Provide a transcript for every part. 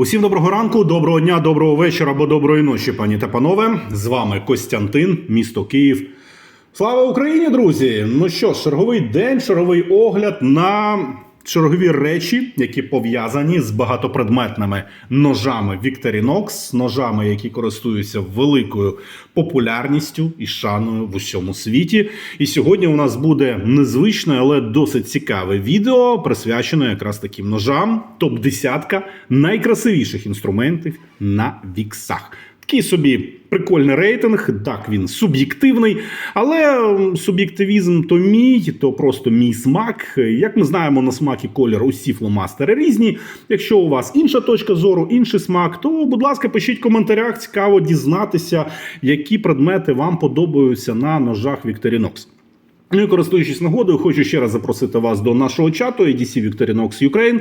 Усім доброго ранку, доброго дня, доброго вечора або доброї ночі, пані та панове. З вами Костянтин, місто Київ. Слава Україні, друзі! Ну що черговий день, черговий огляд на чергові речі, які пов'язані з багатопредметними ножами Victorinox, ножами, які користуються великою популярністю і шаною в усьому світі. І сьогодні у нас буде незвичне, але досить цікаве відео, присвячене якраз таким ножам. Топ 10 найкрасивіших інструментів на віксах. Такий собі прикольний рейтинг. Так, він суб'єктивний, але суб'єктивізм то мій, то просто мій смак. Як ми знаємо, на смак і колір усі фломастери різні. Якщо у вас інша точка зору, інший смак, то, будь ласка, пишіть в коментарях. Цікаво дізнатися, які предмети вам подобаються на ножах Victorinox. Ну і користуючись нагодою, хочу ще раз запросити вас до нашого чату ADC Victorinox Ukraine.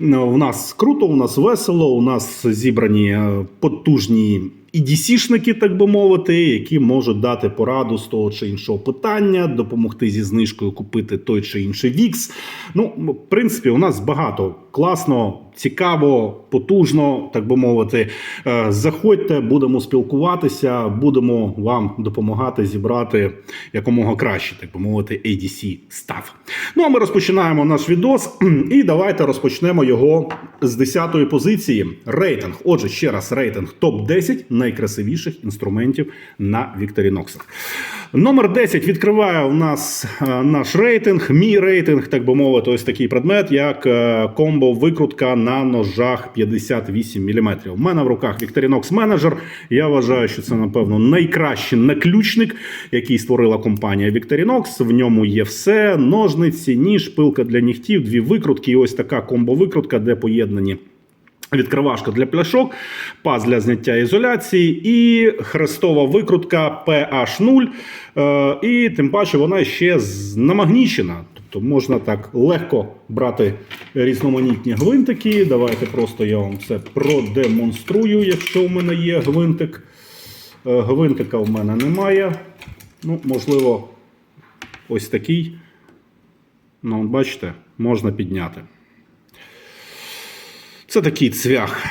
У нас круто, у нас весело, у нас зібрані е, потужні EDC-шники, так би мовити, які можуть дати пораду з того чи іншого питання, допомогти зі знижкою купити той чи інший вікс. Ну, в принципі, у нас багато класно, цікаво, потужно, так би мовити. Е, Заходьте, будемо спілкуватися, будемо вам допомагати зібрати якомога краще, так би мовити, ADC став. Ну а ми розпочинаємо наш відос. І давайте розпочнемо його з 10-ї позиції. Рейтинг. Отже, ще раз, рейтинг топ 10 найкрасивіших інструментів на Вікторіноксах. Номер 10 відкриває у нас е, наш рейтинг, мій рейтинг, так би мовити, ось такий предмет, як е, комбо-викрутка на ножах 58 мм. У мене в руках Manager. Я вважаю, що це, напевно, найкращий наключник, який створила компанія Victorinox. В ньому є все: ножниці, ніж, пилка для нігтів, дві викрутки. І ось така комбо-викрутка, де поєднані. Відкривашка для пляшок, паз для зняття ізоляції і хрестова викрутка PH0. Е, І тим паче вона ще намагнічена. Тобто можна так легко брати різноманітні гвинтики. Давайте просто я вам це продемонструю, якщо у мене є гвинтик. Е, Гвинтика в мене немає. Ну, можливо, ось такий. Ну, бачите, можна підняти. Це такий цвях.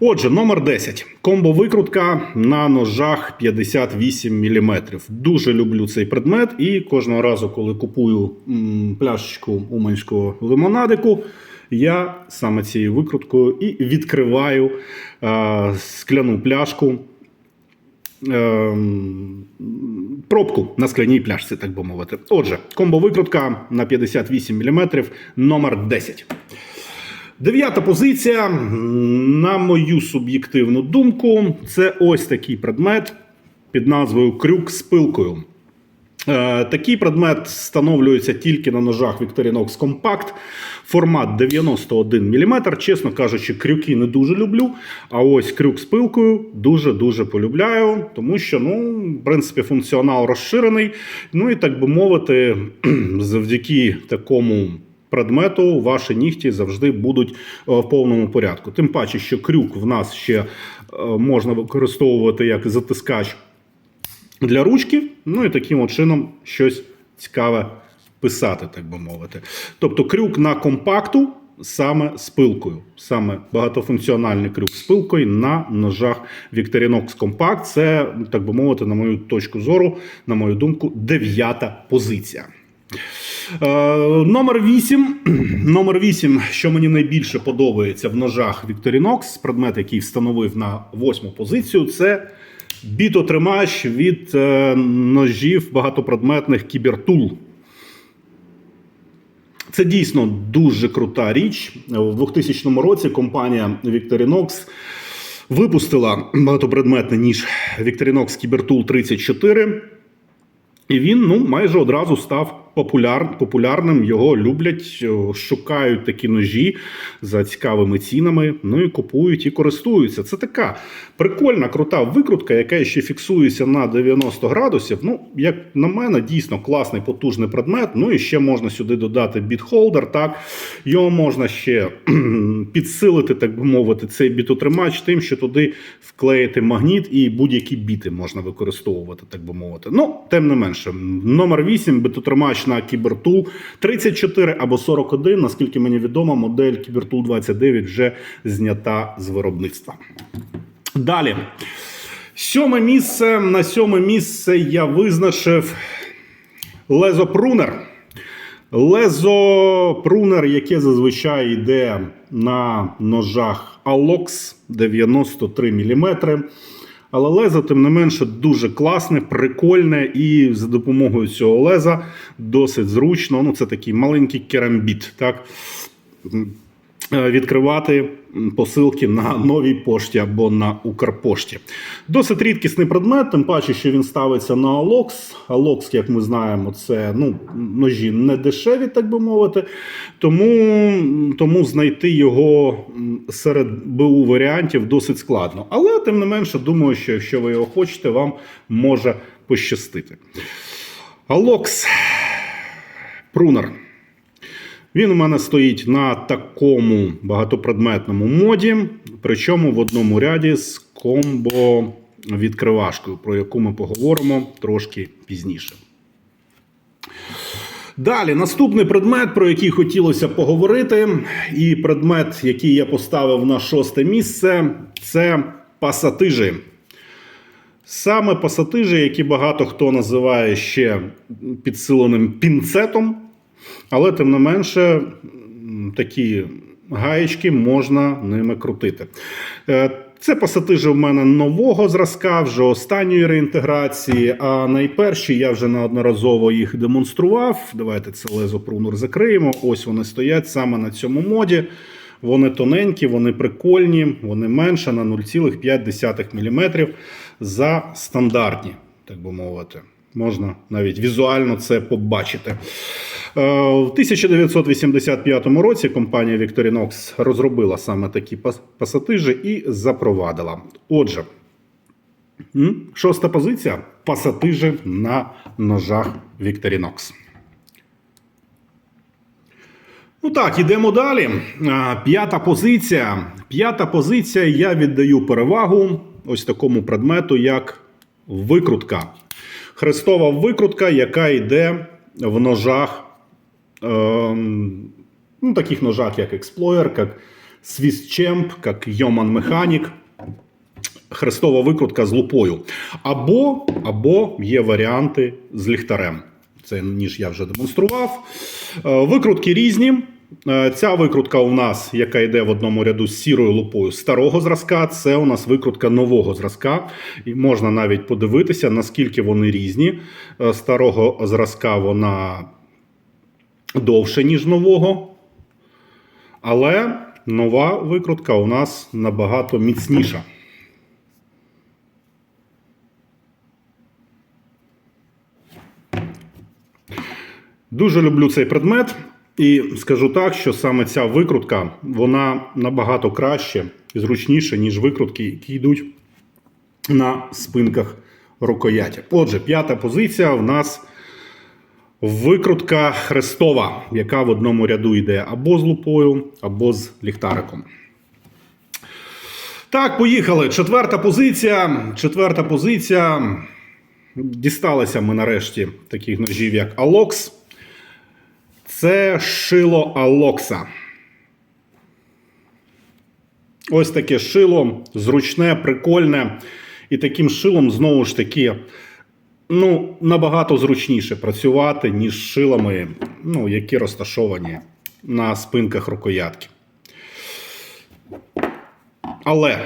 Отже, номер 10. Комбо-викрутка на ножах 58 мм. Дуже люблю цей предмет, і кожного разу, коли купую м, пляшечку уманського лимонадику, я саме цією викруткою і відкриваю е, скляну пляшку. Ем, пробку на скляній пляшці, так би мовити. Отже, комбо-викрутка на 58 мм, номер 10. Дев'ята позиція, на мою суб'єктивну думку, це ось такий предмет під назвою крюк з пилкою. Е, Такий предмет встановлюється тільки на ножах Victorinox Compact. Формат 91 мм. Чесно кажучи, крюки не дуже люблю. А ось крюк з пилкою дуже-дуже полюбляю, тому що, ну, в принципі, функціонал розширений. Ну і так би мовити, завдяки такому. Предмету ваші нігті завжди будуть е, в повному порядку. Тим паче, що крюк в нас ще е, можна використовувати як затискач для ручки, ну і таким чином щось цікаве писати, так би мовити. Тобто крюк на компакту саме з пилкою, саме багатофункціональний крюк з пилкою на ножах Victorinox Compact. Це, так би мовити, на мою точку зору, на мою думку, дев'ята позиція. Е, Номер 8. Номер 8, що мені найбільше подобається в ножах Victorinox, предмет, який встановив на восьму позицію, це бітотримач від е, ножів багатопредметних Кібертул. Це дійсно дуже крута річ. В 2000 році компанія Victorinox випустила багатопредметний ніж Victorinox Cybertool 34. І він ну, майже одразу став популяр, популярним. Його люблять, шукають такі ножі за цікавими цінами. Ну і купують і користуються. Це така прикольна, крута викрутка, яка ще фіксується на 90 градусів. Ну, як на мене, дійсно класний потужний предмет. Ну і ще можна сюди додати бітхолдер. Так його можна ще підсилити, так би мовити, цей бітотримач тим, що туди вклеїти магніт і будь-які біти можна використовувати, так би мовити. Ну, тим не менше, номер 8 бітотримач на Кібертул 34 або 41, наскільки мені відомо, модель Кібертул 29 вже знята з виробництва. Далі. Сьоме місце. На сьоме місце я визначив лезопрунер. Лезопрунер, яке зазвичай йде на ножах Alox 93 мм. Але лезо, тим не менше, дуже класне, прикольне, і за допомогою цього леза досить зручно. Ну, це такий маленький керамбіт. Так? Е, відкривати посилки на новій пошті або на Укрпошті. Досить рідкісний предмет, тим паче, що він ставиться на Алокс. Алокс, як ми знаємо, це ну, ножі не дешеві, так би мовити. Тому, тому знайти його серед БУ варіантів досить складно. Але тим не менше, думаю, що якщо ви його хочете, вам може пощастити. Алокс Прунер. Він у мене стоїть на такому багатопредметному моді, причому в одному ряді з комбо відкривашкою, про яку ми поговоримо трошки пізніше. Далі, наступний предмет, про який хотілося поговорити, і предмет, який я поставив на шосте місце, це пасатижі. Саме пасатижі, які багато хто називає ще підсиленим пінцетом. Але тим не менше, такі гаєчки можна ними крутити. Е, Це пасатижі в мене нового зразка, вже останньої реінтеграції. А найперші я вже неодноразово їх демонстрував. Давайте це лезо прунур закриємо. Ось вони стоять саме на цьому моді. Вони тоненькі, вони прикольні, вони менше на 0,5 мм за стандартні, так би мовити. Можна навіть візуально це побачити. Е, В 1985 році компанія Victorinox розробила саме такі пас- пасатижі і запровадила. Отже, шоста позиція пасатижі на ножах Victorinox. Ну так, ідемо далі. П'ята позиція. П'ята позиція. Я віддаю перевагу ось такому предмету, як викрутка. Хрестова викрутка, яка йде в ножах, ем, ну, таких ножах, як Explorer, як Swiss як Yeoman Mechanic. Хрестова викрутка з лупою. Або, або є варіанти з ліхтарем. Це ніж я вже демонстрував. Е, Викрутки різні. Е, Ця викрутка у нас, яка йде в одному ряду з сірою лупою старого зразка, це у нас викрутка нового зразка. І можна навіть подивитися, наскільки вони різні. Е, Старого зразка вона довше, ніж нового. Але нова викрутка у нас набагато міцніша. Дуже люблю цей предмет, і скажу так, що саме ця викрутка вона набагато краще і зручніше, ніж викрутки, які йдуть на спинках рукояті. Отже, п'ята позиція в нас викрутка хрестова, яка в одному ряду йде або з лупою, або з ліхтариком. Так, поїхали. Четверта позиція. Четверта позиція. Дісталися ми нарешті таких ножів, як Алокс. Це шило Алокса. Ось таке шило, зручне, прикольне. І таким шилом, знову ж таки, ну, набагато зручніше працювати, ніж шилами, ну, які розташовані на спинках рукоятки. Але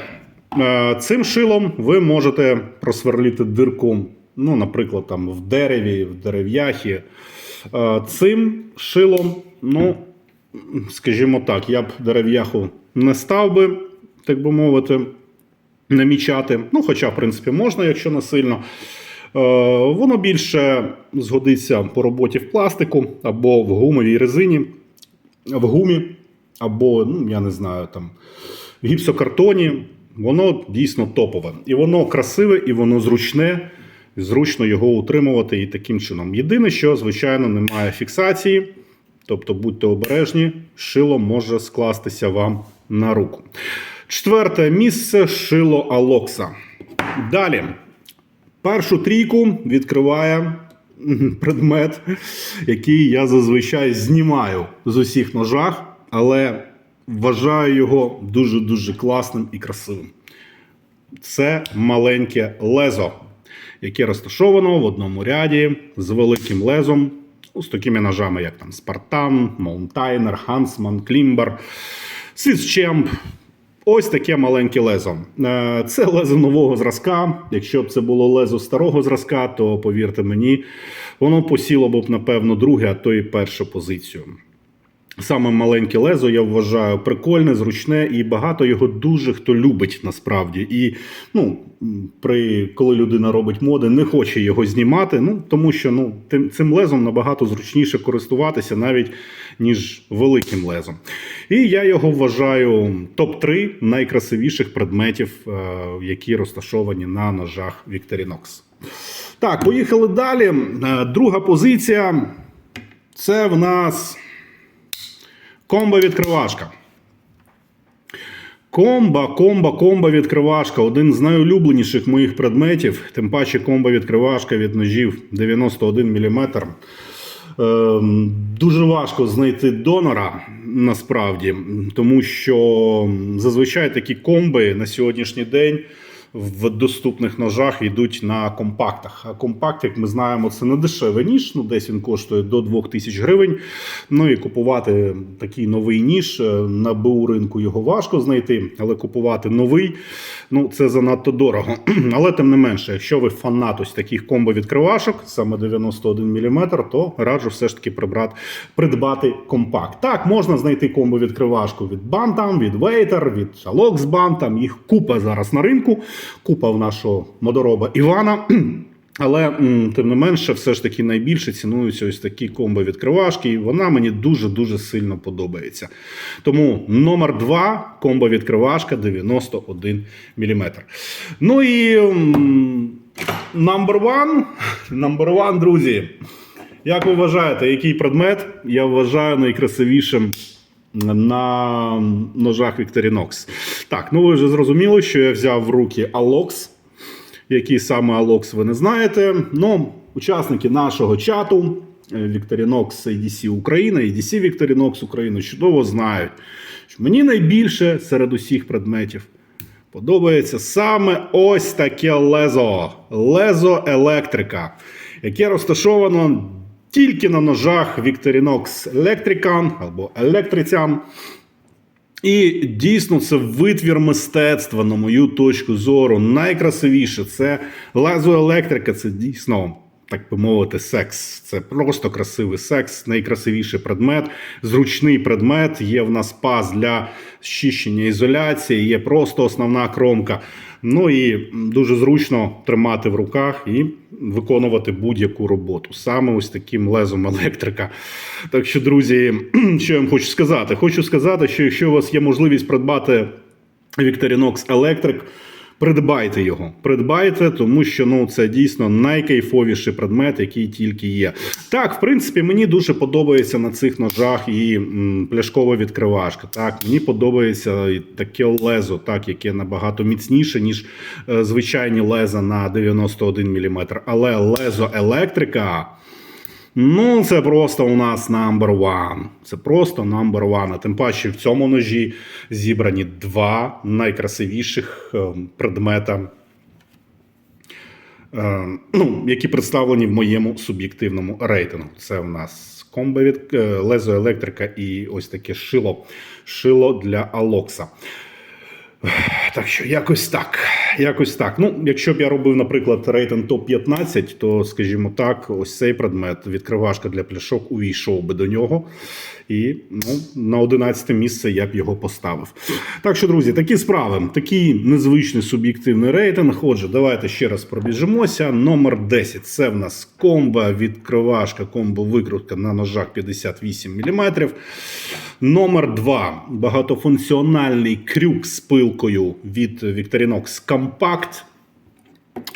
е, цим шилом ви можете просверлити дирку, ну, наприклад, там в дереві, в дерев'яхі. Е, цим шилом, ну, скажімо так, я б дерев'яху не став би, так би мовити, намічати. Ну, хоча, в принципі, можна, якщо не сильно. Е, Воно більше згодиться по роботі в пластику або в гумовій резині, в гумі, або, ну, я не знаю, там, в гіпсокартоні. Воно дійсно топове. І воно красиве, і воно зручне. Зручно його утримувати і таким чином. Єдине, що, звичайно, немає фіксації. Тобто будьте обережні, шило може скластися вам на руку. Четверте місце шило Алокса. Далі. Першу трійку відкриває предмет, який я зазвичай знімаю з усіх ножах, але вважаю його дуже-дуже класним і красивим. Це маленьке лезо, яке розташовано в одному ряді з великим лезом, ну, з такими ножами, як там Спартан, Маунтайнер, Хансман, Клімбер, Сісчемп. Ось таке маленьке лезо. Е, Це лезо нового зразка. Якщо б це було лезо старого зразка, то повірте мені, воно посіло б, напевно, друге, а то і першу позицію. Саме маленьке лезо я вважаю прикольне, зручне, і багато його дуже хто любить насправді. І ну, при коли людина робить моди, не хоче його знімати. Ну тому що ну тим цим лезом набагато зручніше користуватися навіть ніж великим лезом. І я його вважаю топ-3 найкрасивіших предметів, е, які розташовані на ножах Victorinox. Так, поїхали далі. Е, Друга позиція. Це в нас. Комба відкривашка. Комба, комба, комба відкривашка один з найулюбленіших моїх предметів. Тим паче комба відкривашка від ножів 91 мм. Ем, дуже важко знайти донора насправді, тому що зазвичай такі комби на сьогоднішній день в доступних ножах йдуть на компактах. А компакт, як ми знаємо, це не дешевий ніж. Ну, десь він коштує до 2000 гривень. Ну і купувати такий новий ніж е, на БУ ринку його важко знайти, але купувати новий ну це занадто дорого. Але тим не менше, якщо ви фанат ось таких комбо-відкривашок, саме 91 мм, то раджу все ж таки прибрати, придбати компакт. Так, можна знайти комбо-відкривашку від Bantam, від Waiter, від Alox Bantam. Їх купа зараз на ринку, купа в нашого модороба Івана. Але тим не менше, все ж таки найбільше цінуються ось такі комбо-відкривашки, і вона мені дуже-дуже сильно подобається. Тому номер 2 комбо-відкривашка 91 мм. Ну і number one, number one, друзі. Як ви вважаєте, який предмет я вважаю найкрасивішим на ножах Victorinox? Так, ну ви вже зрозуміли, що я взяв в руки Alox який саме Alox ви не знаєте. Ну, учасники нашого чату е, Victorinox ADC Україна, ADC Victorinox Україна чудово знають, що мені найбільше серед усіх предметів подобається саме ось таке лезо. Лезо електрика, яке розташовано тільки на ножах Victorinox Electrican або Electrician. І дійсно це витвір мистецтва, на мою точку зору. Найкрасивіше це лазоелектрика, це дійсно. Так би мовити, секс. Це просто красивий секс, найкрасивіший предмет, зручний предмет. Є в нас паз для щищення ізоляції, є просто основна кромка. Ну і дуже зручно тримати в руках і виконувати будь-яку роботу. Саме ось таким лезом електрика. Так що, друзі, що я вам хочу сказати? Хочу сказати, що якщо у вас є можливість придбати Victorinox Electric, Придбайте його, придбайте, тому що ну це дійсно найкайфовіший предмет, який тільки є. Так, в принципі, мені дуже подобається на цих ножах і м, пляшкова відкривашка. Так, мені подобається і таке лезо, так, яке набагато міцніше, ніж е, звичайні леза на 91 мм. Але лезо електрика. Ну, це просто у нас number one. Це просто number one. А тим паче в цьому ножі зібрані два найкрасивіших е, предмета, е, ну, які представлені в моєму суб'єктивному рейтингу. Це у нас комбо від е, лезо електрика і ось таке шило, шило для Алокса. Так що якось так. Якось так. Ну, якщо б я робив, наприклад, рейтинг топ-15, то, скажімо так, ось цей предмет, відкривашка для пляшок, увійшов би до нього. І ну, на 11 місце я б його поставив. Так що, друзі, такі справи, такий незвичний суб'єктивний рейтинг. Отже, давайте ще раз пробіжимося. Номер 10 це в нас комбо, відкривашка, комбо викрутка на ножах 58 мм. Номер 2 багатофункціональний крюк з пилкою від Victorinox Compact.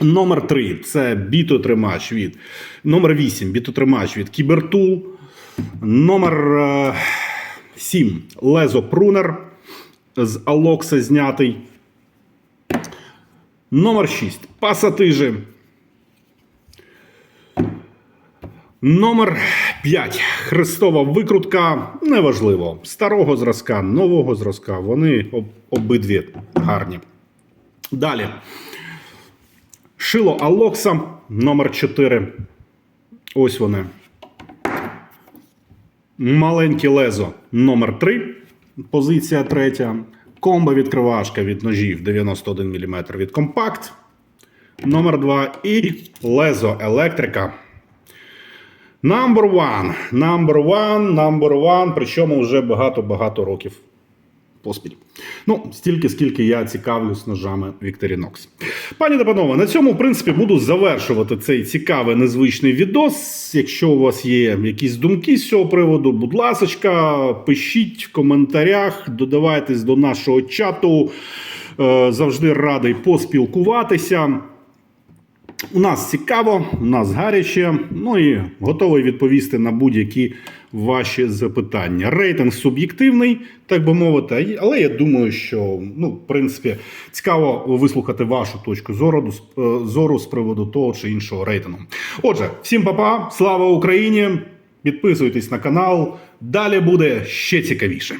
Номер 3 це бітотримач від номер 8 бітотримач від Кібертул. Номер 7. Лезо Прунер з Алокса знятий. Номер 6. Пасатижі. Номер 5. Хрестова викрутка. Неважливо. Старого зразка, нового зразка. Вони об- обидві гарні. Далі. Шило Алокса номер 4. Ось вони. Маленьке лезо номер 3. Позиція третя. Комбо відкривашка від ножів 91 мм від компакт. Номер 2. І лезо електрика. Number one. Number one, number one. Причому вже багато-багато років поспіль. Ну, стільки, скільки я цікавлюсь ножами Victorinox. Пані та панове, на цьому, в принципі, буду завершувати цей цікавий незвичний відос. Якщо у вас є якісь думки з цього приводу, будь ласка, пишіть в коментарях, додавайтесь до нашого чату. Е, Завжди радий поспілкуватися. У нас цікаво, у нас гаряче, ну і готовий відповісти на будь-які ваші запитання. Рейтинг суб'єктивний, так би мовити, але я думаю, що ну, в принципі цікаво вислухати вашу точку зору, е, зору з приводу того чи іншого рейтингу. Отже, всім па-па, слава Україні! Підписуйтесь на канал. Далі буде ще цікавіше.